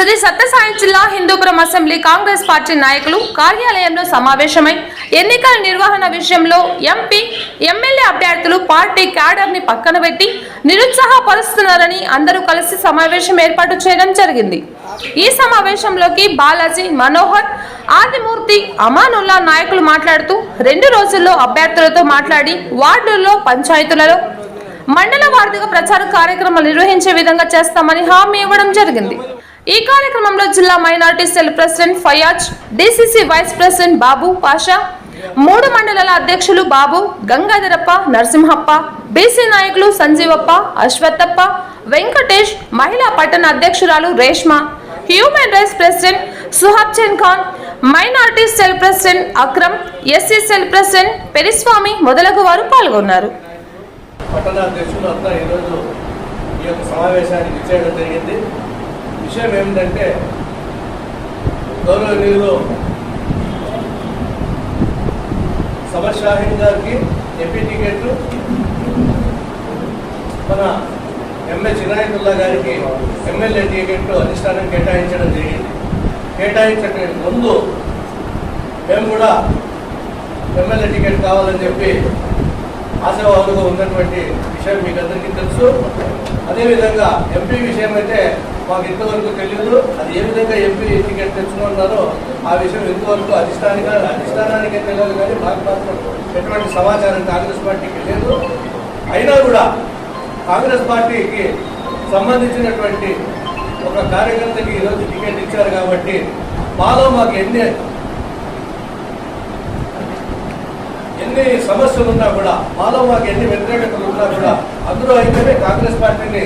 శ్రీ సత్యసాయి జిల్లా Hindupuram assembly Congress party నాయకులు కార్యాలయంలో సమావేశమై ఎన్నికల నిర్వహణ విషయంలో ఎంపీ ఎమ్మెల్యే అభ్యర్థులు పార్టీ క్యాడర్ని పక్కన పెట్టి నిరుత్సాహపరుస్తున్నారని అందరూ కలిసి సమావేశం ఏర్పాటు చేయడం జరిగింది. ఈ సమావేశంలోకి బాలాజీ మనోహర్ ఆదిమూర్తి అమానుల్లా నాయకులు మాట్లాడుతూ రెండు రోజుల్లో అభ్యర్థులతో మాట్లాడి వార్డుల్లో పంచాయతీలలో మండల వార్డుగా ప్రచార కార్యక్రమాలు నిర్వహించే విధంగా చేస్తామని హామీ ఇవ్వడం జరిగింది. ఈ కార్యక్రమంలో జిల్లా minority cell president Fayaz DCC vice president Babu Pasha మూడు మండలాల అధ్యక్షులు బాబు గంగాధరప్ప నరసింహప్ప బీసీ నాయకులు సంజీవప్ప అశ్వత్థప్ప వెంకటేష్ మహిళా పట్టణ అధ్యక్షురాలు Reshma human rights president Suhab Khan minority cell president Akram SC cell president Periswamy మొదలగు వారు పాల్గొన్నారు. పట్టణ అధ్యక్షులు అంతా ఈరోజు ఈ యొక్క సమావేశానికి ఇచ్చేయడం జరిగింది. విషయం ఏమిటంటే గౌరవనీయులు సమర్ షాహీన్ గారికి ఎంపీ టికెట్లు మన ఎంఏ చినాయతుల్లా గారికి ఎమ్మెల్యే టికెట్ అధిష్టానం కేటాయించడం జరిగింది. కేటాయించడానికి ముందు మేము కూడా ఎమ్మెల్యే టికెట్ కావాలని చెప్పి ఆశావాదుగా ఉన్నటువంటి విషయం మీకు అందరికీ తెలుసు. అదేవిధంగా ఎంపీ విషయం అయితే మాకు ఇంతవరకు తెలియదు అది ఏ విధంగా ఎంపీ టికెట్ తెచ్చుకున్నారో ఆ విషయం ఇంతవరకు అధిష్టానిక అధిష్టానానికే తెలియదు కానీ మాకు మాత్రం ఎటువంటి సమాచారం కాంగ్రెస్ పార్టీకి లేదు. అయినా కూడా కాంగ్రెస్ పార్టీకి సంబంధించినటువంటి ఒక కార్యకర్తకి ఈరోజు టికెట్ ఇచ్చారు కాబట్టి మాలో మాకు ఎన్ని ఎన్ని సమస్యలు ఉన్నా కూడా మాలో మాకు ఎన్ని వ్యతిరేకతలు ఉన్నా కూడా అందరూ అయితేనే కాంగ్రెస్ పార్టీని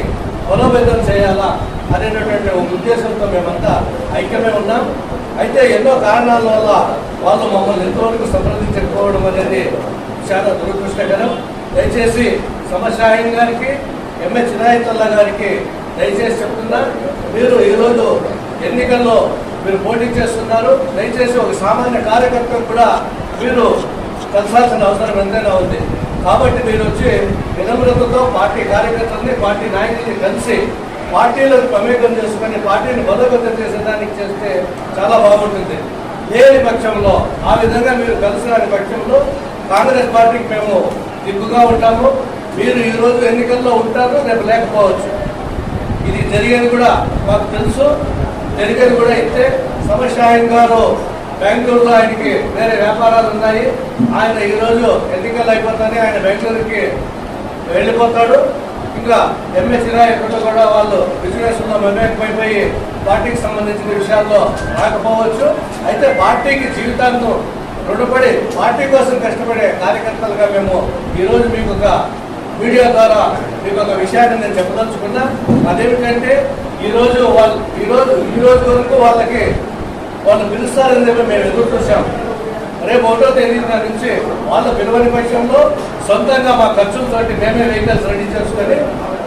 బలోపేతం చేయాలా అనేటటువంటి ఒక ఉద్దేశంతో మేమంతా ఐక్యమే ఉన్నాం. అయితే ఎన్నో కారణాల వల్ల వాళ్ళు మమ్మల్ని ఎంతవరకు సంప్రదించకపోవడం అనేది చాలా దురదృష్టకరం. దయచేసి సమషాహిన్ గారికి ఎంఏ చినాయతల్లా గారికి దయచేసి చెప్తున్నా మీరు ఈరోజు ఎన్నికల్లో మీరు పోటీ చేస్తున్నారు. దయచేసి ఒక సామాన్య కార్యకర్త కూడా మీరు కలిసాల్సిన అవసరం ఎంతైనా ఉంది. కాబట్టి మీరు వచ్చి వినమ్రతతో పార్టీ కార్యకర్తల్ని పార్టీ నాయకుల్ని కలిసి పార్టీలో ప్రమేకం చేసుకొని పార్టీని బలోపేతం చేసేదానికి చేస్తే చాలా బాగుంటుంది. లేని పక్షంలో ఆ విధంగా మీరు కలిసిన పక్షంలో కాంగ్రెస్ పార్టీకి మేము దిగ్గుగా ఉంటాము. మీరు ఈరోజు ఎన్నికల్లో ఉంటారు రేపు లేకపోవచ్చు. ఇది జరిగేది కూడా మాకు తెలుసు. జరిగేది కూడా అయితే సమస్యాయం గారు బెంగళూరులో ఆయనకి వేరే వ్యాపారాలు ఉన్నాయి. ఆయన ఈరోజు ఎన్నికలు అయిపోతానే ఆయన బెంగళూరుకి వెళ్ళిపోతాడు. ఇంకా ఎంఎస్ నాయకులు కూడా వాళ్ళు బిజినెస్లో మమేకమైపోయి పార్టీకి సంబంధించిన విషయాల్లో రాకపోవచ్చు. అయితే పార్టీకి జీవితాంతం రుణపడి పార్టీ కోసం కష్టపడే కార్యకర్తలుగా మేము ఈరోజు మీకు ఒక మీడియా ద్వారా మీకు ఒక విషయాన్ని నేను చెప్పదలుచుకున్నా. అదేమిటంటే ఈరోజు వాళ్ళు ఈరోజు ఈరోజు వరకు వాళ్ళకి వాళ్ళు పిలుస్తారని చెప్పి మేము ఎదురు చూసాం రేపు ఒకటో తేదీ నుంచి వాళ్ళ పిలువని పక్షంలో సొంతంగా మా ఖర్చులతో మేమే వెహికల్స్ రెడీ చేసుకొని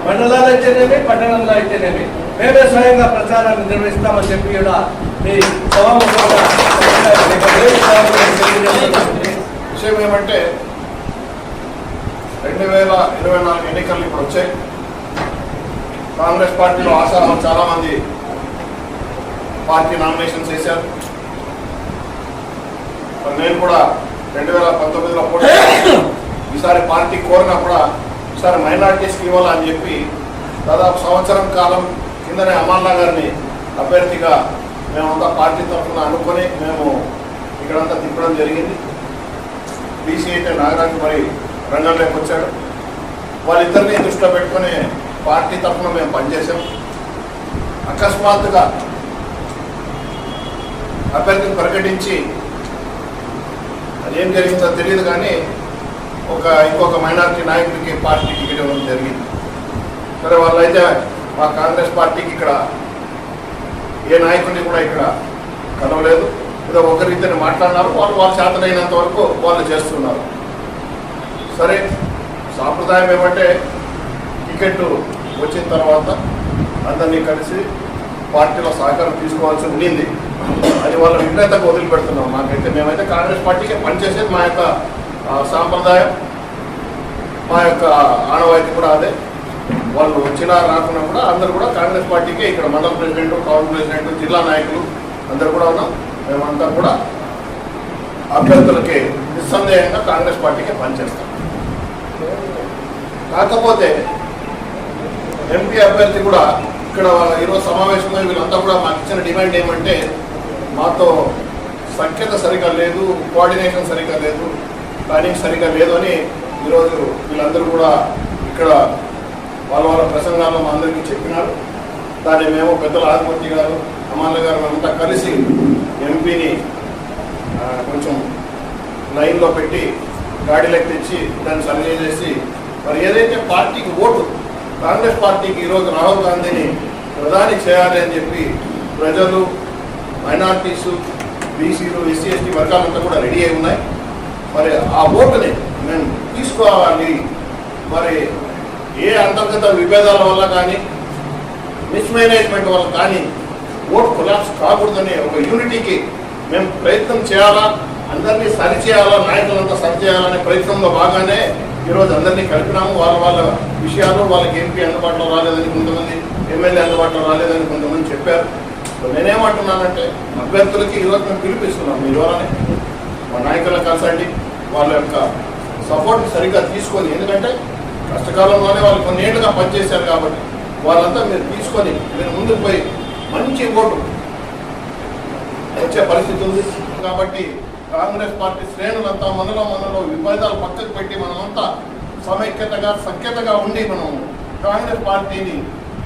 మండలాలు అయితేనేమి పట్టణంలో అయితేనేమి మేమే స్వయంగా ప్రచారాన్ని నిర్వహిస్తామని చెప్పి కూడా మీ విషయం ఏమంటే రెండు వేల ఇరవై నాలుగు ఎన్నికలు ఇప్పుడు వచ్చాయి. కాంగ్రెస్ పార్టీలో ఆశారం చాలా మంది పార్టీ నామినేషన్ చేశారు. నేను కూడా రెండు వేల పంతొమ్మిదిలో పోటీ ఈసారి పార్టీ కోరినా కూడా ఈసారి మైనార్టీస్కి ఇవ్వాలని చెప్పి దాదాపు సంవత్సరం కాలం కిందనే అమర్లా గారిని అభ్యర్థిగా మేమంతా పార్టీ తరఫున అనుకొని మేము ఇక్కడంతా తిప్పడం జరిగింది. బీసీ అయితే నాగరాజు మరి రంగంలోకి వచ్చాడు. వాళ్ళిద్దరిని దృష్టిలో పెట్టుకొని పార్టీ తరఫున మేము పనిచేసాం అకస్మాత్తుగా అభ్యర్థిని ప్రకటించి అదేం జరిగిందో తెలియదు కానీ ఒక ఇంకొక మైనార్టీ నాయకుడికి పార్టీ టికెట్ ఇవ్వడం జరిగింది. సరే వాళ్ళైతే మా కాంగ్రెస్ పార్టీకి ఇక్కడ ఏ నాయకుడిని కూడా ఇక్కడ కలవలేదు. ఏదో ఒకరిద్దరిని మాట్లాడినారు. వాళ్ళు వాళ్ళ చేతనైనంత వరకు వాళ్ళు చేస్తున్నారు. సరే సాంప్రదాయం ఏమంటే టికెట్ వచ్చిన తర్వాత అందరినీ కలిసి పార్టీలో సహకారం తీసుకోవాల్సి ఉండింది. అది వాళ్ళ విఘ్నతకు వదిలిపెడుతున్నాం. మాకైతే మేమైతే కాంగ్రెస్ పార్టీకి పనిచేసేది మా యొక్క సాంప్రదాయం. మా యొక్క ఆనవాయితీ కూడా అదే. వాళ్ళు వచ్చినా రాకున్నా కూడా అందరు కూడా కాంగ్రెస్ పార్టీకే ఇక్కడ మండల ప్రెసిడెంట్ టౌన్ ప్రెసిడెంట్ జిల్లా నాయకులు అందరు కూడా ఉన్నాం. మేమంతా కూడా అభ్యర్థులకి నిస్సందేహంగా కాంగ్రెస్ పార్టీకి పనిచేస్తాం. కాకపోతే ఎంపీ అభ్యర్థి కూడా ఇక్కడ ఈరోజు సమావేశంలో వీళ్ళంతా కూడా మాకు ఇచ్చిన డిమాండ్ ఏమంటే మాతో సఖ్యత సరిగా లేదు కోఆర్డినేషన్ సరిగా లేదు ప్లానింగ్ సరిగా లేదు అని ఈరోజు వీళ్ళందరూ కూడా ఇక్కడ వాళ్ళ వాళ్ళ ప్రసంగాల్లో మా అందరికీ చెప్పినారు. దాన్ని మేము పెద్దల ఆదిమూర్తి గారు అమాన్ల గారు అంతా కలిసి ఎంపీని కొంచెం లైన్లో పెట్టి గాడిలోకి తెచ్చి దాన్ని సర్వే చేసి మరి ఏదైతే పార్టీకి ఓటు కాంగ్రెస్ పార్టీకి ఈరోజు రాహుల్ గాంధీని ప్రధాని చేయాలి అని చెప్పి ప్రజలు మైనార్టీస్ బీసీలు ఎస్సీ ఎస్టీ వర్గాలంతా కూడా రెడీ అయి ఉన్నాయి. మరి ఆ ఓటుని మేము తీసుకోవాలి. మరి ఏ అంతర్గత విభేదాల వల్ల కానీ మిస్మేనేజ్మెంట్ వల్ల కానీ ఓటు కొలాప్స్ కాకూడదని ఒక యూనిటీకి మేము ప్రయత్నం చేయాలా? అందరినీ సరిచేయాలా నాయకులంతా సరిచేయాలనే ప్రయత్నంలో బాగానే ఈరోజు అందరినీ కలిపినాము. వాళ్ళ వాళ్ళ విషయాలు వాళ్ళకి ఎంపీ అందుబాటులో రాలేదని కొంతమంది ఎమ్మెల్యే అందుబాటులో రాలేదని కొంతమంది చెప్పారు. సో నేనేమంటున్నానంటే అభ్యర్థులకి ఈరోజు మేము పిలిపిస్తున్నాం మీ ద్వారానే మా నాయకులను కలిసండి. వాళ్ళ యొక్క సపోర్ట్ సరిగ్గా తీసుకొని ఎందుకంటే కష్టకాలంలోనే వాళ్ళు కొన్ని ఏళ్ళుగా పనిచేశారు కాబట్టి వాళ్ళంతా మీరు తీసుకొని మీరు ముందుకు పోయి మంచి ఓటు వచ్చే పరిస్థితి ఉంది. కాబట్టి కాంగ్రెస్ పార్టీ శ్రేణులంతా మనలో మనలో విభేదాలు పక్కకు పెట్టి మనమంతా సమైక్యతగా సఖ్యతగా ఉండి మనం కాంగ్రెస్ పార్టీని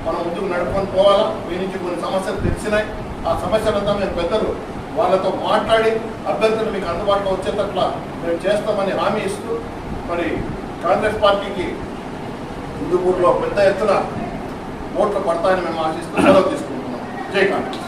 మనం ముందుకు నడుపుకొని పోవాలా? మీ నుంచి కొన్ని సమస్యలు తెలిసినాయి. ఆ సమస్యలంతా మేము పెద్దలు వాళ్ళతో మాట్లాడి అభ్యర్థులు మీకు అందుబాటులో వచ్చేటట్లా మేము చేస్తామని హామీ ఇస్తూ మరి కాంగ్రెస్ పార్టీకి హిందూపూర్లో పెద్ద ఎత్తున ఓట్లు పడతాయని మేము ఆశిస్తూ సెలవు తీసుకుంటున్నాం. జై కాంగ్రెస్.